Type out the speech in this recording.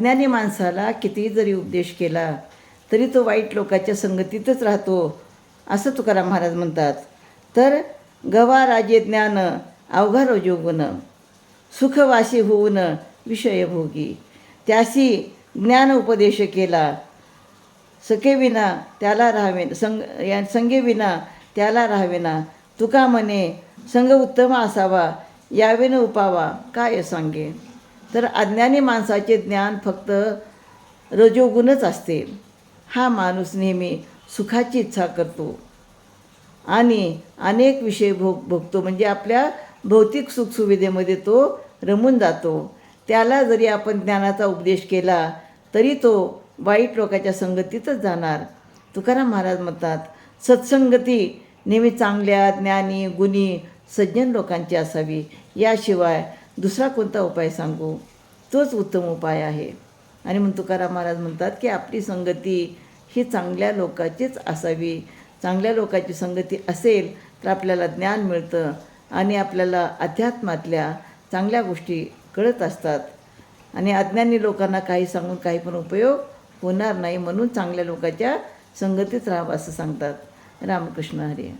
ज्ञानी माणसाला कितीही जरी उपदेश केला तरी तो वाईट लोकांच्या संगतीतच राहतो असं तुकाराम महाराज म्हणतात. तर गवा राजे ज्ञान अवघा रोजोगुण सुखवासी होऊन विषयभोगी त्याशी ज्ञान उपदेश केला सखेविना त्याला राहावे संग या संगेविना त्याला राहावेना तुका म्हणे संग उत्तम असावा यावेन उपावा काय सांगे? तर अज्ञानी माणसाचे ज्ञान फक्त रजोगुणच असते. हा माणूस नेहमी सुखाची इच्छा करतो. आणि अनेक विषय भोग भोगतो. म्हणजे आपल्या भौतिक सुखसुविधेमध्ये तो रमून जातो. त्याला जरी आपण ज्ञानाचा उपदेश केला तरी तो वाईट लोकांच्या संगतीतच जाणार. तुकाराम महाराज म्हणतात सत्संगती नेहमी चांगल्या ज्ञानी गुणी सज्जन लोकांची असावी. याशिवाय दुसरा कोणता उपाय सांगू? तोच उत्तम उपाय आहे. आणि मग तुकाराम महाराज म्हणतात की आपली संगती ही चांगल्या लोकाचीच असावी. चांगल्या लोकाची संगती असेल तर आपल्याला ज्ञान मिळतं आणि आपल्याला अध्यात्मातल्या चांगल्या गोष्टी कळत असतात. आणि अज्ञानी लोकांना काही सांगून काही पण उपयोग होणार नाही म्हणून चांगल्या लोकांच्या संगतीत राहावं असं सांगतात. रामकृष्ण हरी.